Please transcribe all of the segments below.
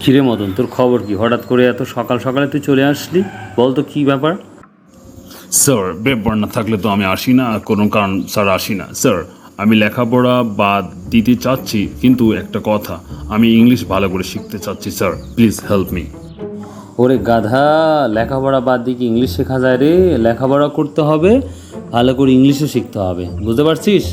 কিরে মদন তোর খবর কি? হঠাৎ করে এত সকাল সকালে তুই চলে আসলি? বল তো কী ব্যাপার? স্যার ব্যাপার না থাকলে তো আমি আসি না কোনো কারণ স্যার আসি না। স্যার আমি লেখাপড়া বাদ দিতে চাচ্ছি কিন্তু একটা কথা আমি ইংলিশ ভালো করে শিখতে চাচ্ছি স্যার প্লিজ হেল্প মি ওরে গাধা লেখাপড়া বাদ দিয়ে কি ইংলিশ শেখা যায় রে? লেখাপড়া করতে হবে ভালো করে ইংলিশও শিখতে হবে। বুঝতে পারছিস?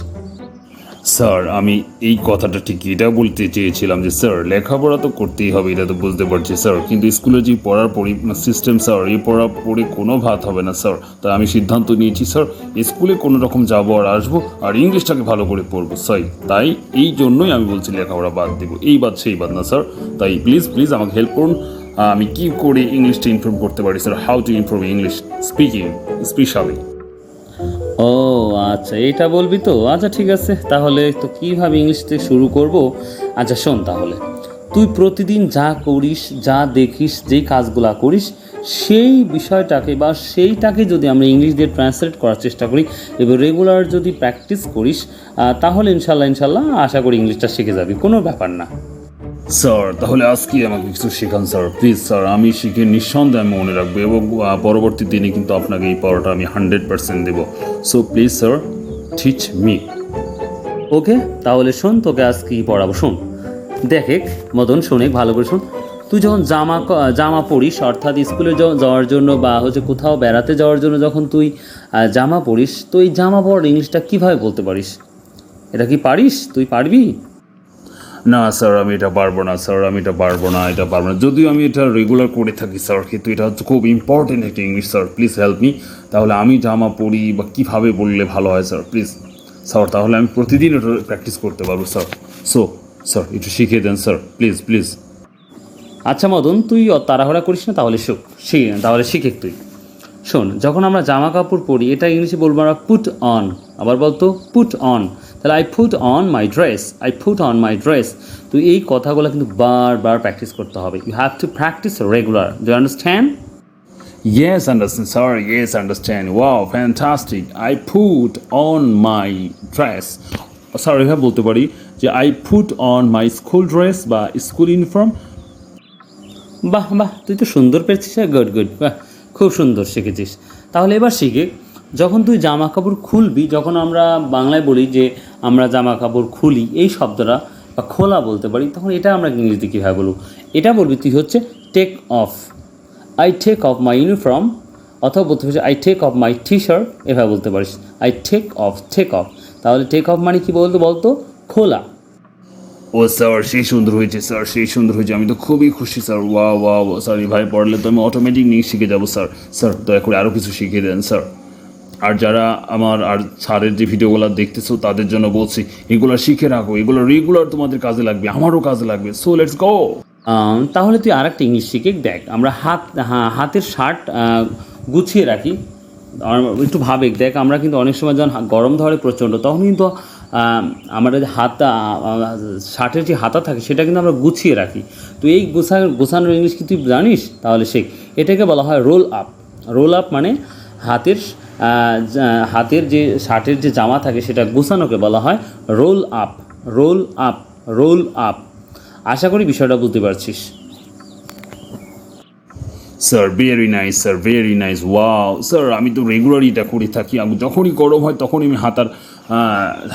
স্যার, আমি এই কথাটা ঠিক এটা বলতে চেয়েছিলাম যে, স্যার, লেখাপড়া তো করতেই হবে, এটা তো বুঝতে পারছি, স্যার। কিন্তু স্কুলে যে পড়ার পরি সিস্টেম স্যার এই পড়া পড়ে কোনো ভাত হবে না, স্যার। তাই আমি সিদ্ধান্ত নিয়েছি, স্যার, স্কুলে কোনো রকম যাব আর আসব আর ইংলিশটাকে ভালো করে পড়ব সাই তাই এই জন্যই আমি বলছি লেখাপড়া বাদ দেবো। এই বাদ, সেই বাদ না, স্যার। তাই প্লিজ প্লিজ আমাকে হেল্প করুন। আমি কি করে ইংলিশটা ইমপ্রুভ করতে পারি, sir? How to improve English speaking specially ও আচ্ছা এটা বলবি তো? আচ্ছা ঠিক আছে। তাহলে তো কীভাবে ইংলিশ থেকে শুরু করব? আচ্ছা শোন তাহলে। তুই প্রতিদিন যা করিস, যা দেখিস যেই কাজগুলা করিস, সেই বিষয়টাকে বা সেইটাকে যদি আমরা ইংলিশ দিয়ে ট্রান্সলেট করার চেষ্টা করি এবং রেগুলার যদি প্র্যাকটিস করিস তাহলে ইনশাল্লাহ ইনশাল্লাহ আশা করি ইংলিশটা শিখে যাবি। কোনো ব্যাপার না। স্যার তাহলে আজকে আমাকে কিছু শেখান স্যার প্লিজ স্যার আমি শিখে নিঃসন্দেহে আমি মনে রাখব এবং পরবর্তী দিনে কিন্তু আপনাকে এই পড়াটা আমি হান্ড্রেড পার্সেন্ট দেবো। So please sir teach me okay তাহলে শোন, তোকে আজকে কি পড়াবো, শোন। দেখে মদন, শোনে ভালো করে শোন। তুই যখন জামা জামা পরিস অর্থাৎ স্কুলে যাওয়ার জন্য বা হচ্ছে কোথাও বেড়াতে যাওয়ার জন্য যখন তুই জামা পরিস তো এই জামা পরার ইংলিশটা কীভাবে বলতে পারিস? এটা কি পারিস? তুই পারবি? না, স্যার, আমি এটা পারব না, স্যার, আমি এটা পারব না, এটা পারব না। যদিও আমি এটা রেগুলার করে থাকি, স্যার, কিন্তু এটা হচ্ছে খুব ইম্পর্টেন্ট একটা English sir please help me তাহলে আমি জামা পরি বা কীভাবে বললে ভালো হয়, স্যার প্লিজ স্যার, তাহলে আমি প্রতিদিন এটা প্র্যাকটিস করতে পারব, স্যার। সো স্যার, একটু শিখিয়ে দেন, স্যার প্লিজ প্লিজ আচ্ছা মদন, তুই তাড়াহুড়া করিস না, তাহলে শোক শিখ তাহলে শিখে তুই। শোন, যখন আমরা জামা কাপড় পরি, এটা ইংলিশে বলব আমরা পুট অন আবার বলতো পুট অন তাহলে I put on my dress I put on my dress তো এই কথাগুলো কিন্তু বারবার প্র্যাকটিস করতে হবে you have to practice regular do understand Yes, understand. Sorry, yes, understand. Wow, fantastic. I put on my dress. Sorry, এভাবে বলতে পারি যে I put on my school dress বা স্কুল ইউনিফর্ম বাহ বাহ তুই তো সুন্দর পেয়েছিস গুড গুড বাহ খুব সুন্দর শিখেছিস তাহলে এবার শিখে যখন তুই জামা কাপড় খুলবি, যখন আমরা বাংলায় বলি যে আমরা জামা কাপড় খুলি, এই শব্দটা বা খোলা বলতে পারি, তখন এটা আমরা ইংরেজিতে কীভাবে বলব? এটা বলবি তুই হচ্ছে take off I take off my uniform অথবা বলতে পারিস I take off my T shirt এভাবে বলতে পারিস। I take off take off তাহলে টেক অফ মানে কী বলতো বলতো? খোলা। ও স্যার, সেই সুন্দর হয়েছে, স্যার, সেই সুন্দর হয়েছে। আমি তো খুবই খুশি, স্যার। ওয়া ওয়া স্যার ভাই পড়লে তো আমি অটোমেটিক নিয়ে শিখে যাব, স্যার। স্যার, দয়া করে আরও কিছু শিখিয়ে দেন, স্যার। আর যারা আমার আর স্যারের যে ভিডিওগুলো দেখতেছো তাদের জন্য বলছি এগুলো শিখে রাখো এগুলো রেগুলার তোমাদের কাজে লাগবে আমারও কাজে লাগবে। সো লেটস গো তাহলে তুই আর একটা ইংলিশ শিখে দেখ আমরা হাত হা- হাতের শার্ট গুছিয়ে রাখি। একটু ভাবে দেখ আমরা কিন্তু অনেক সময় যখন গরম ধরে প্রচণ্ড তখন কিন্তু আম, আমাদের হাতা শার্টের যে হাতা থাকে সেটা কিন্তু আমরা গুছিয়ে রাখি। তো এই গোছা গোছানোর ইংলিশ কি তুই জানিস? তাহলে শেখ। এটাকে বলা হয় রোল আপ রোল আপ মানে হাতের হাতের যে শার্টের যে জামা থাকে সেটা গোছানোকে বলা হয় roll up roll up roll up. আশা করি বিষয়টা বুঝতে পারছিস। Sir very nice sir very nice wow sir আমি তো রেগুলারই এটা করে থাকি, আমি যখনই গরম হয় তখনই আমি হাতার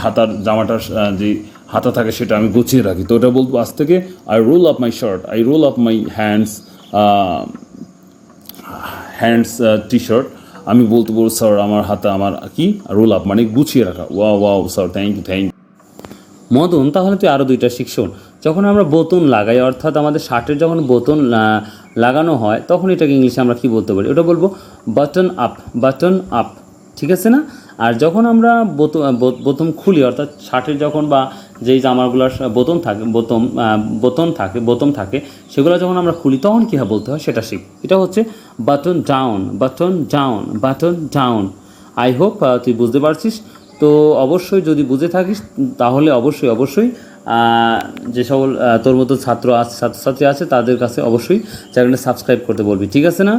হাতার জামাটার যে হাতা থাকে সেটা আমি গুছিয়ে রাখি। তো ওটা বলব আজ থেকে I roll up my shirt I roll up my hands hands T shirt আমি বলতে বলব, স্যার, আমার হাতে আমার কি? রোল আপ মানে গুছিয়ে রাখা। Wow wow, sir thank you thank you Madan, তাহলে তুই আরও দুইটা শিখ যখন আমরা বোতন লাগাই, অর্থাৎ আমাদের শার্টের যখন বোতন লাগানো হয়, তখন এটাকে ইংলিশে আমরা কি বলতে পারি? ওটা বলব বাটন আপ বাটন আপ ঠিক আছে না? আর যখন আমরা বোতাম খুলি, অর্থাৎ শার্টের যখন বা যেই জামাগুলোর বোতম থাকে, বোতম বোতন থাকে, বোতম থাকে, সেগুলো যখন আমরা খুলি, তখন কীভাবে বলতে হয়? সেটা শিখ। এটা হচ্ছে button down button down button down I hope তুই বুঝতে পারছিস। তো অবশ্যই যদি বুঝে থাকিস, তাহলে অবশ্যই অবশ্যই যে সকল তোর মতো ছাত্র আছে, ছাত্রছাত্রী আছে, তাদের কাছে অবশ্যই চ্যানেলটা সাবস্ক্রাইব করতে বলবি, ঠিক আছে না?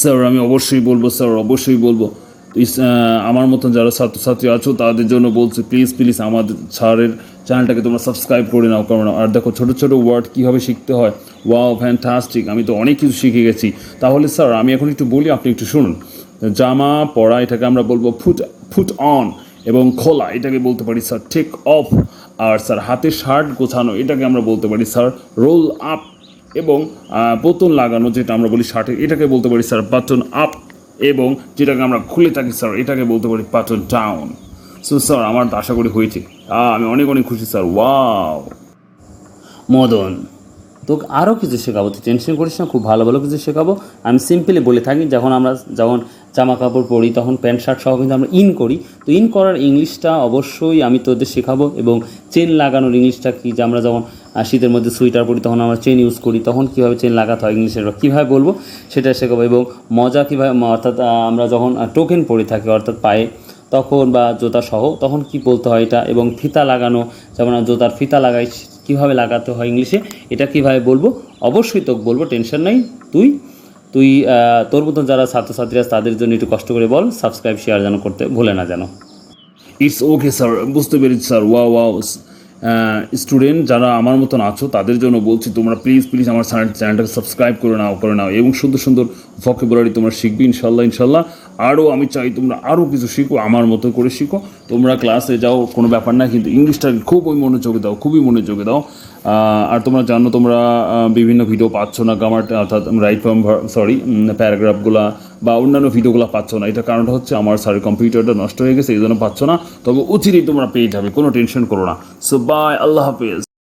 স্যার আমি অবশ্যই বলব স্যার অবশ্যই বলব। আমার মতন যারা ছাত্রছাত্রী আছো, তাদের জন্য বলছি প্লিজ প্লিজ আমাদের স্যারের চ্যানেলটাকে তোমরা সাবস্ক্রাইব করে নাও কারণ আর দেখো ছোটো ছোটো ওয়ার্ড কীভাবে শিখতে হয়। ওয়াও ফ্যান্টাস্টিক আমি তো অনেক কিছু শিখে গেছি। তাহলে স্যার, আমি এখন একটু বলি, আপনি একটু শুনুন। জামা পরা এটাকে আমরা বলব ফুট ফুট অন এবং খোলা, এটাকে বলতে পারি স্যার টেক অফ আর স্যার, হাতে শার্ট গোছানো, এটাকে আমরা বলতে পারি স্যার রোল আপ এবং বোতল লাগানো, যেটা আমরা বলি শার্টে এটাকে বলতে পারি স্যার বাটন আপ এবং যেটাকে আমরা খুলে থাকি, স্যার, এটাকে বলতে পারি পাটন টাউন সো স্যার, আমার আশা করি হয়েছে। আমি অনেক অনেক খুশি, স্যার। ওয়াও মদন, তোকে আরও কিছু শেখাবো। তুই টেনশন করিস না, খুব ভালো ভালো কিছু শেখাবো। আমি সিম্পলি বলে থাকি, যখন আমরা, যখন জামা কাপড় পরি, তখন প্যান্ট, শার্ট সহ কিন্তু আমরা ইন করি। তো ইন করার ইংলিশটা অবশ্যই আমি তোদের শেখাবো এবং চেন লাগানোর ইংলিশটা কি যে আমরা যখন শীতের মধ্যে সোয়েটার পরি, তখন আমরা চেন ইউজ করি, তখন কীভাবে চেন লাগাতে হয় ইংলিশের কীভাবে বলব সেটা শেখাবো এবং মজা কীভাবে অর্থাৎ আমরা যখন টোকেন পরে থাকি, অর্থাৎ পায়ে, তখন বা জোতা সহ, তখন কি বলতে হয় এটা এবং ফিতা লাগানো, যেমন জুতার ফিতা লাগাই, কীভাবে লাগাতে হয় ইংলিশে, এটা কীভাবে বলব? অবশ্যই তোকে বলব, টেনশন নাই, তুই তুই তোর মতন যারা ছাত্রছাত্রীরা তাদের জন্য একটু কষ্ট করে বল সাবস্ক্রাইব শেয়ার যেন করতে ভুলে না যেন। ইটস ওকে স্যার বুঝতে পেরেছি স্যার ওয়া ওয়াও স্টুডেন্ট যারা আমার মতন আছো, তাদের জন্য বলছি, তোমরা প্লিজ প্লিজ আমার চ্যানেলটাকে সাবস্ক্রাইব করে নাও করে নাও, এবং সুন্দর সুন্দর ভকেবুলারি তোমরা শিখবে ইনশাল্লাহ ইনশাল্লাহ আরও আমি চাই তোমরা আরও কিছু শিখো, আমার মতো করে শিখো। তোমরা ক্লাসে যাও, কোনো ব্যাপার না, কিন্তু ইংলিশটাকে খুব ওই মনোযোগে দাও, খুবই মনোযোগে দাও। আর তোমরা জানো, তোমরা বিভিন্ন ভিডিও পাচ্ছ না গ্রামার অর্থাৎ রাইট ফর্ম সরি প্যারাগ্রাফগুলা বা অন্যান্য ভিডিওগুলো পাচ্ছ না। এটা কারণটা হচ্ছে আমার স্যারের কম্পিউটারটা নষ্ট হয়ে গেছে, এই জন্য পাচ্ছ না। তবে উচিতই তোমরা পেয়ে যাবে, কোনো টেনশন করো না। সো বাই আল্লাহ হাফেজ।